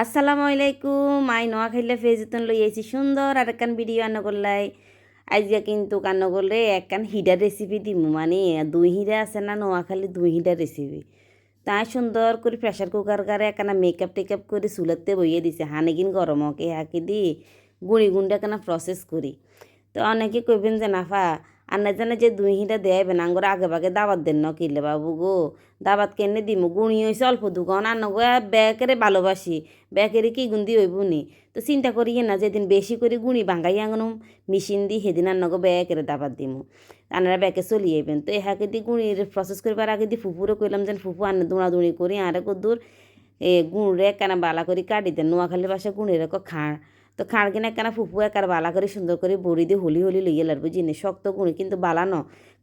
আসসালামু আলাইকুম। আই নোয়া খাইলে ফেজতন লই আইছি সুন্দর আর একখান ভিডিও আন্ন করলাই আজকে কিন্তু কান্ন করলে একখান হিডার রেসিপি দিমু। মানে দুই হিডা আছে না নোয়াখালী, দুই হিডার রেসিপি তাই সুন্দর করে প্রেশার কুকার কারে একখানা মেকআপ টেকআপ করে চুলাতে বইয়ে দিছে। হানেকিন গরমকে হাকি দি গুঁড়ি গুঁড়ি একখানা প্রসেস করি। তো অনেকে কইবেন যে, নাফা আর না জানে যে দুই হিটা দেবেন আঙ্গর আগে বাগে দাবাত দেন ন কিলে বাবু গো। দাবাত কেনে দিমু গুণি হয়েছে অল্প দুগন আর নগো ব্যাকেরে ভালোবাসি, ব্যাকেরে কি গুন্দি হইব নি? তো চিন্তা করি না, যেদিন বেশি করে গুণি ভাঙ্গাই আঙনুম মেশিন দি সেদিন আর নগো ব্যাকেরে দাবাত দিমু। আনারা ব্যাকে চলিয়ে যাবেন তো এহাকে দি গুঁড়ির প্রসেস করবার আগে দি ফুপুরে কইলাম যেন ফুপু আনে দৌড়াদৌড়ি করি, আরে কদ্দুর, এ গুড়ে কেনা বালা করে কাটি দেন নোয়াখালী বাসা গুঁড়ির খাঁড়। তো খাঁড় কিনা কেনা ফুপু একার বালা করে সুন্দর করে বড়ি দিয়ে হলি হলি লইয়ে লাগবে জিনিস শক্ত গুঁড়ি, কিন্তু বালা ন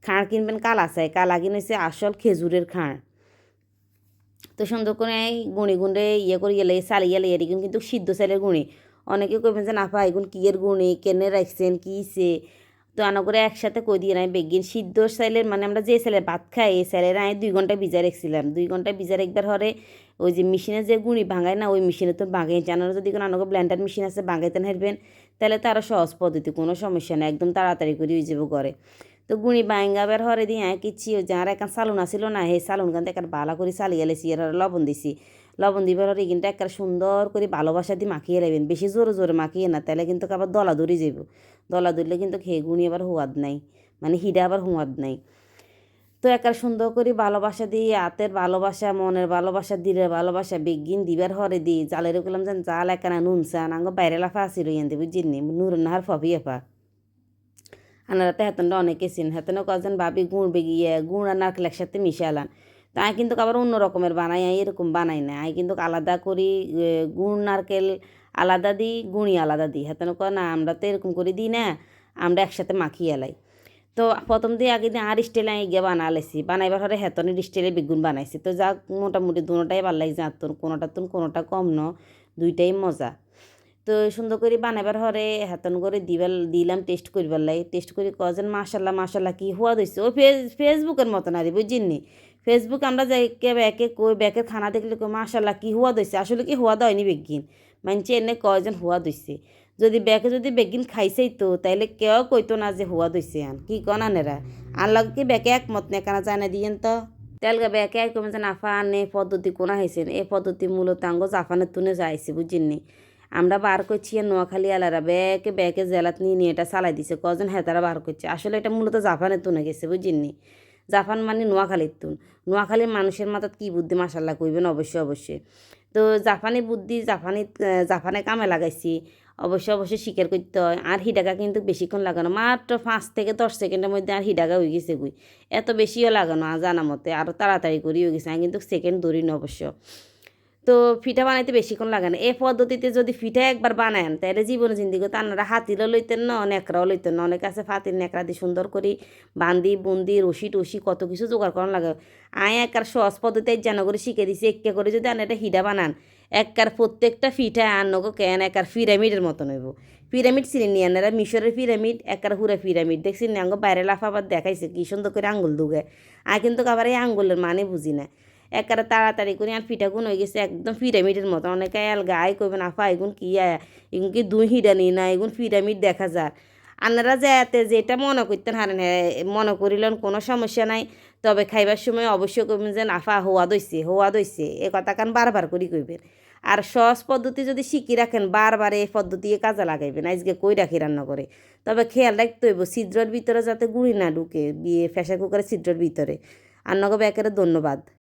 খাঁড় কিনবেন কালা চাই, কালা কিনেছে আসল খেজুরের খাঁড় তো সুন্দর করে এই গুঁড়ি গুঁড়ে ইয়ে করে গেলে চালিয়ে লেয়ে এরকম কিন্তু সিদ্ধ চালের গুঁড়ি। অনেকে কইবেন যে না পা এগুন কিয়ের গুঁড়ি? কেনে রাখছেন কিছে তো আনা করে একসাথে কই দিয়ে নাই বেগিন। সিদ্ধ চাইলের মানে আমরা যে চালের ভাত খাই, এই চালের আমি দুই ঘণ্টা ভিজা রেখেছিলাম। দুই ঘণ্টা ভিজা একবার হরে ওই যে মেশিনে যে গুঁড়ি ভাঙায় না, ওই মেশিনে তো ভাঙাই জানার যদি কোনো আনকে ব্ল্যান্ডার মেশিন আছে, ভাঙাইতে হারবেন, তাহলে তারা সহজ পদ্ধতি, কোনো সমস্যা নেই, একদম তাড়াতাড়ি করে ওই যাব করে তো গুঁড়ি ভাঙাবার হরে দিয়ে কিচ্ছি ওই যার এখন সালুন আসিল না, সেই সালুন কান একার বালা করে চালিয়ে লেছি আর লবণ দিছি। লবণ দিবার হরে কিন্তু একটা সুন্দর করে ভালোবাসা দিয়ে মাখিয়ে রাখবেন বেশি জোরে জোরে মাখিয়ে না তাহলে কিন্তু আবার দলা দৌড়ি যাব দলা দৌড়লে কিন্তু খেয়ে গুঁড়ি আবার হুয়াদ নাই মানে হিডা আবার হুয়াদ নাই। তো একার সুন্দর করে ভালোবাসা দিয়ে, হাতের ভালোবাসা, মনের ভালোবাসা, দিলের ভালোবাসা, বেগিন দিবার হরে দি জালের গেলাম যেন জাল একানা নুন চান আঙ্গ বাইরে লাফা আসি রইয়ান দেবো জিন্নি নুর নাহার ফবি এফা। আনারাতে হেতনটা অনেকে চিন হেতনে কজন ভাবি গুড় বেগিয়ে, গুড় আর নারকেল একসাথে মিশে আলান তাই কিন্তু আবার অন্য রকমের বানাই এরকম বানাই না। আমি কিন্তু আলাদা করি গুড়, নারকেল আলাদা দিই, গুঁড়ি আলাদা দিই। কয়, না, আমরা তো এরকম করে দিই না, আমরা একসাথে মাখিয়ে এলাই তো প্রথম দিয়ে আগে দিন আর স্টেলে গিয়ে বানালেছি। বানাইবার পরে হেতনের স্টেলে বেগুন বানাইছি। তো যা মোটামুটি দুটাই ভালো লাগছে আর তোর কোনোটা তুন কোনোটা কম ন, দুইটাই মজা। তো সুন্দর করে বানাবার হরে, হেতন করে দিবার, দিলাম টেস্ট করিবার লাগে। টেস্ট করে কজন মাসাল্লাহ মাসাল্লাহ কি হওয়া দিচ্ছে ও ফেস ফেসবুকের মতন আর, বুঝিনি ফেসবুক আমরা যাই কে ব্যাকে কই, ব্যাকের খানা দেখলে কই মাসাল্লাহ কি হওয়া দিচ্ছে আসলে কি হওয়া দেয়নি বেগিন? মানছে এনে কয়জন হওয়া দিচ্ছে যদি ব্যাকে যদি বেগিন খাইছেই তো, তাইলে কেউ কইতো না যে হওয়া দইছে আন। কি কন আনেরা আর লগে কি ব্যাকে একমত নে? কানা জানে দিয়েন তো? তেলগা ব্যাকে এক কমে যে নাফা আনে, পদ্ধতি কোনা হয়েছেন এই পদ্ধতি মূলত আঙ্গ জাফানের তুনে যাইছে, বুঝিনি আমরা বার করছি আর নোয়াখালী আলারা ব্যাকে ব্যাকে জেলাত নিয়ে নিয়ে এটা চালাই দিছে। কজন হেতারা বার করছে? আসলে এটা মূলত জাফানের তুনে গেছে বুঝিনি জাফান মানে নোয়াখালীর তুন। নোয়াখালীর মানুষের মাথাত কি বুদ্ধি মাসাল্লাহ কইবেন? অবশ্যই অবশ্যই। তো জাপানি বুদ্ধি, জাপানি, জাপানে কামে লাগাইছি। অবশ্যই অবশ্যই স্বীকার করতে হয়। আর হিডাকা কিন্তু বেশিক্ষণ লাগানো মাত্র পাঁচ থেকে দশ সেকেন্ডের মধ্যে আর হিডাকা হয়ে গেছে গুই এত বেশিও লাগানো জানা মতে। আরও তাড়াতাড়ি করি হয়ে গেছে। আমি কিন্তু সেকেন্ড ধরি অবশ্য। তো পিঠা বানাইতে বেশিক্ষণ লাগে না। এই পদ্ধতিতে যদি পিঠা একবার বানায়েন তাহলে জীবনে জিন্দিগি তারা হাতিরও লইতেন না নেকড়াও লইতেন না। অনেক আছে ফাতির নেকড়া দিয়ে সুন্দর করে বান্দি, বুন্দি, রশি টসি কত কিছু জোগাড় করানো লাগে। আয় একার সহজ পদ্ধতি যেন করে শিখে দিছি, একে করে যদি আন এটা হিডা বানান একবার প্রত্যেকটা পিঠা আনগো কেন একার পিরামিডের মতন হইব। পিরামিড চিনি নিয়ে আনারা মিশরের পিরামিড, একার হুরা পিরামিড। দেখছি আঙ্গ বাইরে লাফাবার দেখাইছে, কি সুন্দর করে আঙ্গুল দুগে। আর কিন্তু আবার এই আঙ্গুলের মানে বুঝি না। একারে তাড়াতাড়ি করে আর পিঠাগুন হয়ে গেছে, একদম পিরামিডের মতো। অনেকে আল গায়ে কইবেন আফা এগুন কি এগুন কি দুই হিডানি না, এগুন পিরামিড দেখা যায় আপনারা যাতে যেটা মনে করতেন, হারেন মনে করিলেন কোনো সমস্যা নাই। তবে খাইবার সময় অবশ্যই কইবেন যে আফা হওয়া দইছে হওয়া দইছে। এ কথা কান বারবার করি কইবেন। আর সহজ পদ্ধতি যদি শিখি রাখেন, বারবার এই পদ্ধতি কাজে লাগাইবেন। আজকে কই রাখি রান্না করে? তবে খেয়াল রাখতে হইব, ছিদ্রর ভিতরে যাতে গুঁড়ি না ঢুকে, বিয়ে প্রেশার কুকারের ছিদ্রর ভিতরে। আর নগো ব্যাকের ধন্যবাদ।